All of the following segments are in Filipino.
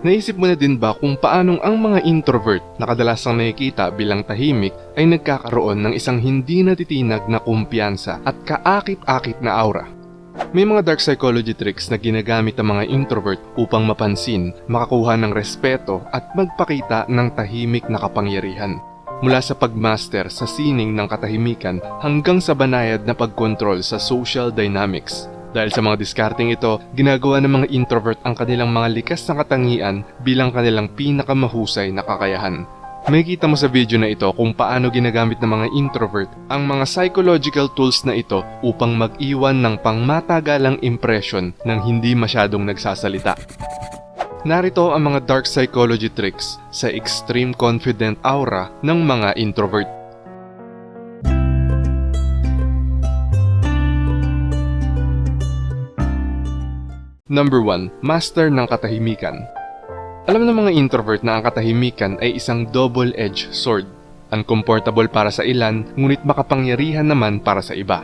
Naisip mo na din ba kung paanong ang mga introvert na kadalasang nakikita bilang tahimik ay nagkakaroon ng isang hindi natitinag na kumpiyansa at kaakit-akit na aura? May mga dark psychology tricks na ginagamit ng mga introvert upang mapansin, makakuha ng respeto at magpakita ng tahimik na kapangyarihan. Mula sa pagmaster sa sining ng katahimikan hanggang sa banayad na pagkontrol sa social dynamics. Dahil sa mga discarding ito, ginagawa ng mga introvert ang kanilang mga likas na katangian bilang kanilang pinakamahusay na kakayahan. May kita mo sa video na ito kung paano ginagamit ng mga introvert ang mga psychological tools na ito upang mag-iwan ng pangmatagalang impression ng hindi masyadong nagsasalita. Narito ang mga dark psychology tricks sa extreme confident aura ng mga introvert. Number 1. Master ng katahimikan. Alam ng mga introvert na ang katahimikan ay isang double-edged sword. Uncomfortable para sa ilan, ngunit makapangyarihan naman para sa iba.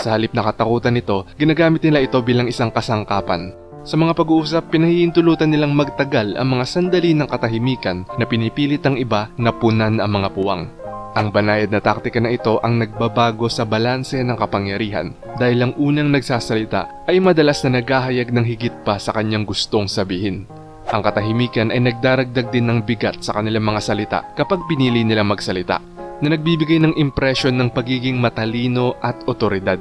Sa halip na katakutan nito, ginagamit nila ito bilang isang kasangkapan. Sa mga pag-uusap, pinahihintulutan nilang magtagal ang mga sandali ng katahimikan na pinipilit ang iba na punan ang mga puwang. Ang banayad na taktika na ito ang nagbabago sa balanse ng kapangyarihan dahil ang unang nagsasalita ay madalas na naghahayag ng higit pa sa kanyang gustong sabihin. Ang katahimikan ay nagdaragdag din ng bigat sa kanilang mga salita kapag pinili nilang magsalita na nagbibigay ng impresyon ng pagiging matalino at otoridad.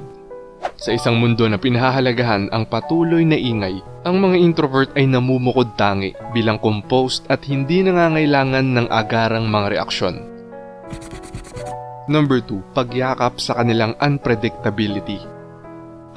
Sa isang mundo na pinahahalagahan ang patuloy na ingay, ang mga introvert ay namumukod tangi bilang composed at hindi nangangailangan ng agarang mga reaksyon. Number 2, pagyakap sa kanilang unpredictability.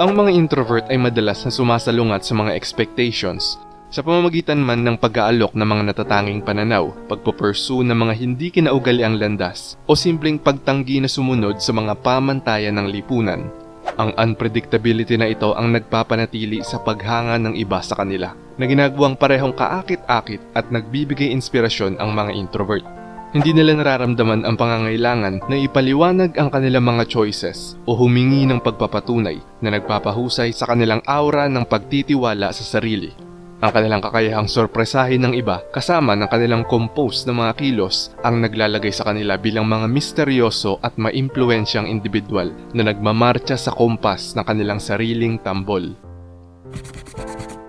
Ang mga introvert ay madalas na sumasalungat sa mga expectations sa pamamagitan man ng pag-aalok ng mga natatanging pananaw, pagpupursue ng mga hindi kinaugaliang landas, o simpleng pagtanggi na sumunod sa mga pamantayan ng lipunan. Ang unpredictability na ito ang nagpapanatili sa paghanga ng iba sa kanila, na ginagawang parehong kaakit-akit at nagbibigay inspirasyon ang mga introvert. Hindi nila nararamdaman ang pangangailangan na ipaliwanag ang kanilang mga choices o humingi ng pagpapatunay na nagpapahusay sa kanilang aura ng pagtitiwala sa sarili. Ang kanilang kakayahang sorpresahin ng iba kasama ng kanilang compose ng mga kilos ang naglalagay sa kanila bilang mga misteryoso at maimpluensyang individual na nagmamarcha sa kompas ng kanilang sariling tambol.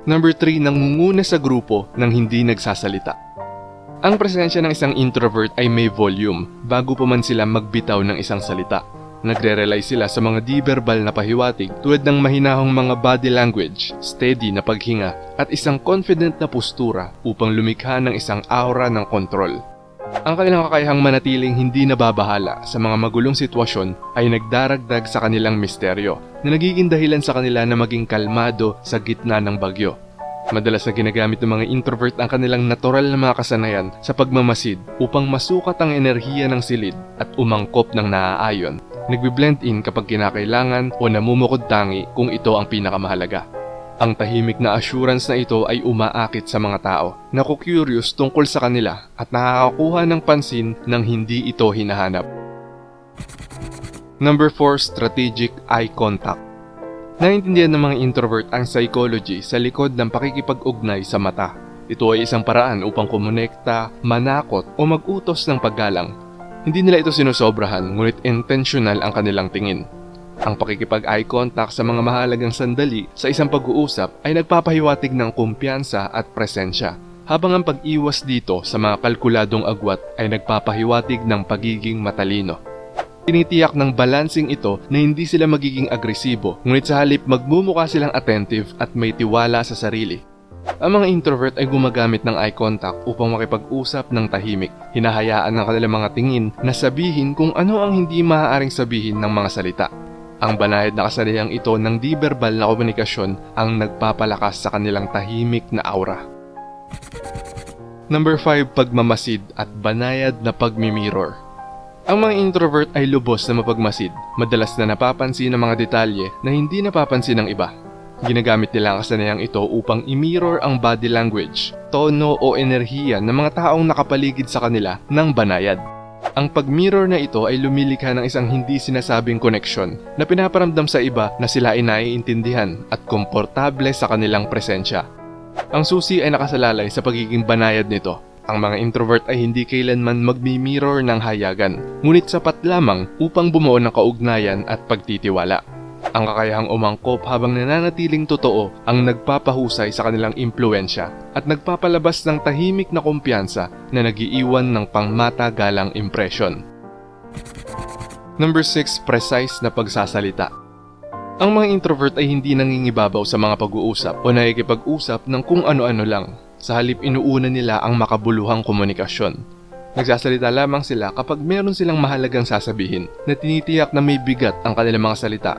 Number 3, nangunguna sa grupo ng hindi nagsasalita. Ang presensya ng isang introvert ay may volume bago pa man sila magbitaw ng isang salita. Nagre-rely sila sa mga di-verbal na pahiwatig tulad ng mahinahong mga body language, steady na paghinga, at isang confident na postura upang lumikha ng isang aura ng kontrol. Ang kanilang kakayahang manatiling hindi nababahala sa mga magulong sitwasyon ay nagdaragdag sa kanilang misteryo na nagiging dahilan sa kanila na maging kalmado sa gitna ng bagyo. Madalas na ginagamit ng mga introvert ang kanilang natural na mga kasanayan sa pagmamasid upang masukat ang enerhiya ng silid at umangkop ng naaayon. Nagbi-blend in kapag kinakailangan o namumukod tangi kung ito ang pinakamahalaga. Ang tahimik na assurance na ito ay umaakit sa mga tao na curious tungkol sa kanila at nakakakuha ng pansin nang hindi ito hinahanap. Number 4, strategic eye contact. Naintindihan ng mga introvert ang psychology sa likod ng pakikipag-ugnay sa mata. Ito ay isang paraan upang kumonekta, manakot o mag-utos ng paggalang. Hindi nila ito sinusobrahan ngunit intentional ang kanilang tingin. Ang pakikipag-eye contact sa mga mahalagang sandali sa isang pag-uusap ay nagpapahiwatig ng kumpiyansa at presensya, habang ang pag-iwas dito sa mga kalkuladong agwat ay nagpapahiwatig ng pagiging matalino. Tinitiyak ng balancing ito na hindi sila magiging agresibo, ngunit sa halip magmumukha silang attentive at may tiwala sa sarili. Ang mga introvert ay gumagamit ng eye contact upang makipag-usap ng tahimik. Hinahayaan ng kanilang mga tingin na sabihin kung ano ang hindi maaaring sabihin ng mga salita. Ang banayad na kasanayang ito ng di-verbal na komunikasyon ang nagpapalakas sa kanilang tahimik na aura. Number 5, pagmamasid at banayad na pagmimirror. Ang mga introvert ay lubos na mapagmasid, madalas na napapansin ng mga detalye na hindi napapansin ng iba. Ginagamit nila ang kasanayang ito upang i-mirror ang body language, tono o enerhiya ng mga taong nakapaligid sa kanila ng banayad. Ang pag-mirror na ito ay lumilikha ng isang hindi sinasabing koneksyon na pinaparamdam sa iba na sila ay naiintindihan at komportable sa kanilang presensya. Ang susi ay nakasalalay sa pagiging banayad nito. Ang mga introvert ay hindi kailanman magmi-mirror ng hayagan, ngunit sapat lamang upang bumuo ng kaugnayan at pagtitiwala. Ang kakayahang umangkop habang nananatiling totoo ang nagpapahusay sa kanilang impluensya at nagpapalabas ng tahimik na kumpiyansa na nagiiwan ng pangmatagalang impression. Number 6, precise na pagsasalita. Ang mga introvert ay hindi nangingibabaw sa mga pag-uusap o nakikipag-usap ng kung ano-ano lang. Sa halip inuuna nila ang makabuluhang komunikasyon. Nagsasalita lamang sila kapag meron silang mahalagang sasabihin na tinitiyak na may bigat ang kanilang mga salita.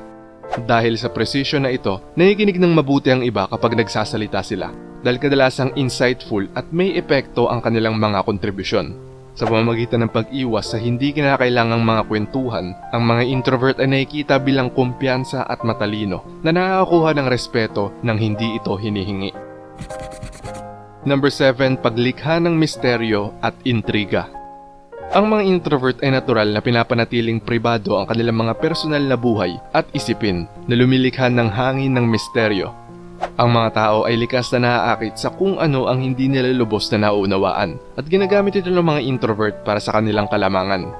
Dahil sa precision na ito, nakikinig ng mabuti ang iba kapag nagsasalita sila dahil kadalasang insightful at may epekto ang kanilang mga kontribusyon. Sa pamamagitan ng pag-iwas sa hindi kinakailangang mga kwentuhan, ang mga introvert ay nakikita bilang kumpiyansa at matalino na nakakakuha ng respeto nang hindi ito hinihingi. Number 7, paglikha ng misteryo at intriga. Ang mga introvert ay natural na pinapanatiling pribado ang kanilang mga personal na buhay at isipin na lumilikha ng hangin ng misteryo. Ang mga tao ay likas na naaakit sa kung ano ang hindi nila lubos na nauunawaan at ginagamit ito ng mga introvert para sa kanilang kalamangan.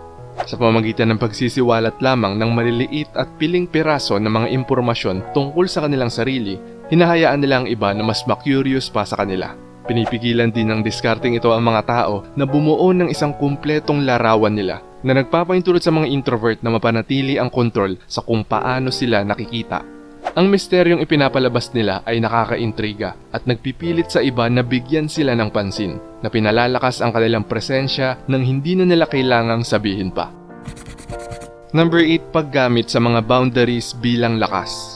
Sa pamamagitan ng pagsisiwalat lamang ng maliliit at piling piraso ng mga impormasyon tungkol sa kanilang sarili, hinahayaan nila ang iba na mas ma-curious pa sa kanila. Pinipigilan din ng discarding ito ang mga tao na bumuo ng isang kumpletong larawan nila na nagpapaintulot sa mga introvert na mapanatili ang kontrol sa kung paano sila nakikita. Ang misteryong ipinapalabas nila ay nakakaintriga at nagpipilit sa iba na bigyan sila ng pansin na pinalalakas ang kanilang presensya nang hindi na nila kailangang sabihin pa. Number 8, paggamit sa mga boundaries bilang lakas.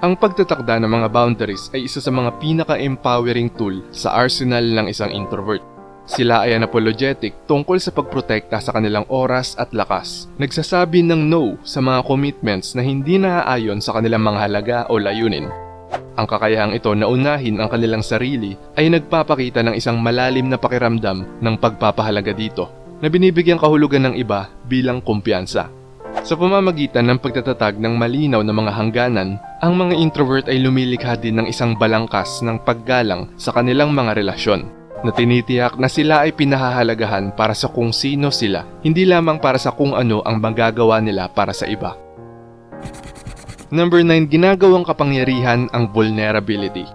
Ang pagtatakda ng mga boundaries ay isa sa mga pinaka-empowering tool sa arsenal ng isang introvert. Sila ay unapologetic tungkol sa pagprotekta sa kanilang oras at lakas. Nagsasabi ng no sa mga commitments na hindi naaayon sa kanilang mga halaga o layunin. Ang kakayahang ito na unahin ang kanilang sarili ay nagpapakita ng isang malalim na pakiramdam ng pagpapahalaga dito na binibigyan kahulugan ng iba bilang kumpiyansa. Sa pamamagitan ng pagtatatag ng malinaw na mga hangganan, ang mga introvert ay lumilikha din ng isang balangkas ng paggalang sa kanilang mga relasyon na tinitiyak na sila ay pinahahalagahan para sa kung sino sila, hindi lamang para sa kung ano ang magagawa nila para sa iba. Number 9, ginagawang kapangyarihan ang vulnerability.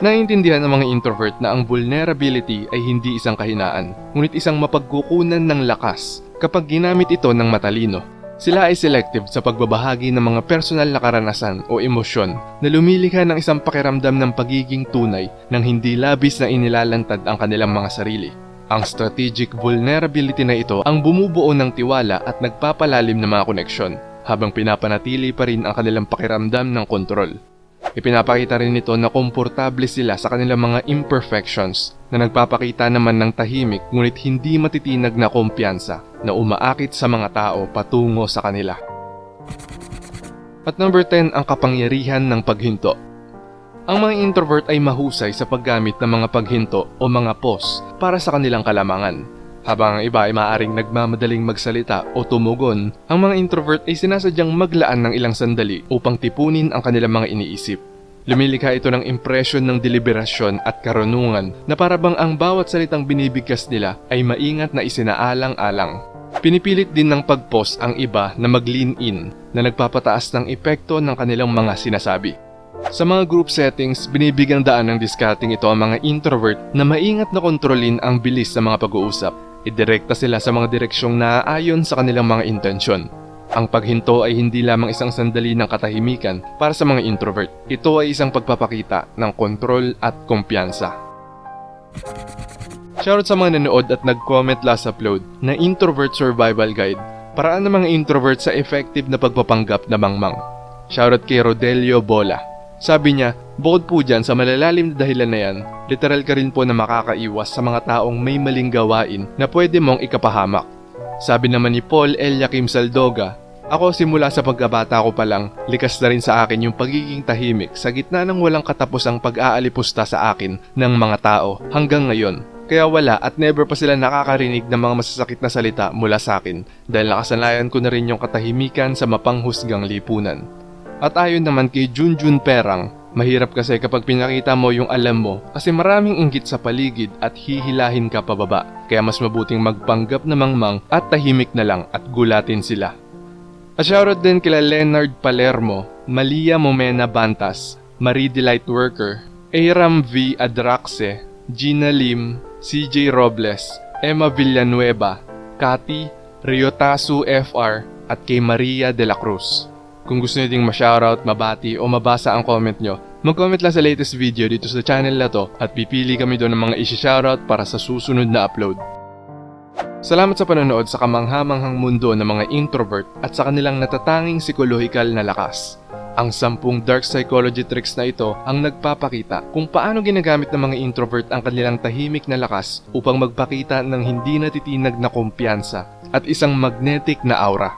Naiintindihan ng mga introvert na ang vulnerability ay hindi isang kahinaan, ngunit isang mapagkukunan ng lakas kapag ginamit ito ng matalino. Sila ay selective sa pagbabahagi ng mga personal na karanasan o emosyon na lumilikha ng isang pakiramdam ng pagiging tunay nang hindi labis na inilalantad ang kanilang mga sarili. Ang strategic vulnerability na ito ang bumubuo ng tiwala at nagpapalalim ng mga koneksyon habang pinapanatili pa rin ang kanilang pakiramdam ng kontrol. Ipinapakita rin nito na komportable sila sa kanilang mga imperfections na nagpapakita naman ng tahimik ngunit hindi matitinag na kumpiyansa na umaakit sa mga tao patungo sa kanila. At number 10, ang kapangyarihan ng paghinto. Ang mga introvert ay mahusay sa paggamit ng mga paghinto o mga pause para sa kanilang kalamangan. Habang ang iba ay maaaring nagmamadaling magsalita o tumugon, ang mga introvert ay sinasadyang maglaan ng ilang sandali upang tipunin ang kanilang mga iniisip. Lumilikha ito ng impresyon ng deliberasyon at karunungan na parabang ang bawat salitang binibigkas nila ay maingat na isinaalang-alang. Pinipilit din ng pag-pause ang iba na mag-lean in na nagpapataas ng epekto ng kanilang mga sinasabi. Sa mga group settings, binibigyang daan ng discarding ito ang mga introvert na maingat na kontrolin ang bilis sa mga pag-uusap. Idirekta sila sa mga direksyong naaayon sa kanilang mga intensyon. Ang paghinto ay hindi lamang isang sandali ng katahimikan para sa mga introvert. Ito ay isang pagpapakita ng kontrol at kumpiyansa. Shoutout sa mga nanood at nag-comment last upload na Introvert Survival Guide paraan ng mga introvert sa effective na pagpapanggap na mangmang. Shoutout kay Rodelio Bola. Sabi niya, bukod po dyan sa malalalim na dahilan na yan, literal ka rin po na makakaiwas sa mga taong may maling gawain na pwede mong ikapahamak. Sabi naman ni Paul Eliakim Saldoga, ako simula sa pagkabata ko pa lang, likas na rin sa akin yung pagiging tahimik sa gitna ng walang katapusang pag-aalipusta sa akin ng mga tao hanggang ngayon. Kaya wala at never pa sila nakakarinig ng mga masasakit na salita mula sa akin dahil nakasanayan ko na rin yung katahimikan sa mapanghusgang lipunan. At ayon naman kay Junjun Perang, Mahirap kasi kapag pinakita mo yung alam mo kasi maraming inggit sa paligid at hihilahin ka pababa. Kaya mas mabuting magpanggap na mangmang at tahimik na lang at gulatin sila. A shoutout din kila Leonard Palermo, Malia Momena Bantas, Marie Delight Worker, Aram V. Adraxe, Gina Lim, CJ Robles, Emma Villanueva, Kati, Ryotasu FR, at kay Maria de la Cruz. Kung gusto nyo ding ma-shoutout, mabati o mabasa ang comment nyo, mag-comment lang sa latest video dito sa channel na to at pipili kami doon ng mga isi-shoutout para sa susunod na upload. Salamat sa panonood sa kamanghamanghang mundo ng mga introvert at sa kanilang natatanging psikolohikal na lakas. Ang sampung dark psychology tricks na ito ang nagpapakita kung paano ginagamit ng mga introvert ang kanilang tahimik na lakas upang magpakita ng hindi natitinag na kumpiyansa at isang magnetic na aura.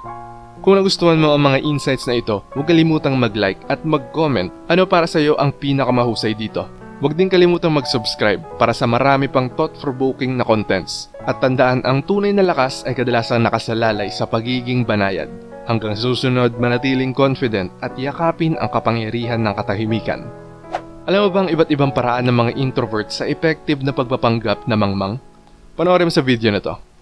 Kung nagustuhan mo ang mga insights na ito, huwag kalimutang mag-like at mag-comment ano para sa iyo ang pinakamahusay dito. Huwag din kalimutang mag-subscribe para sa marami pang thought-provoking na contents. At tandaan ang tunay na lakas ay kadalasang nakasalalay sa pagiging banayad. Hanggang susunod, manatiling confident at yakapin ang kapangyarihan ng katahimikan. Alam mo bang iba't ibang paraan ng mga introvert sa effective na pagpapanggap na mangmang? Panoorin mo sa video na to.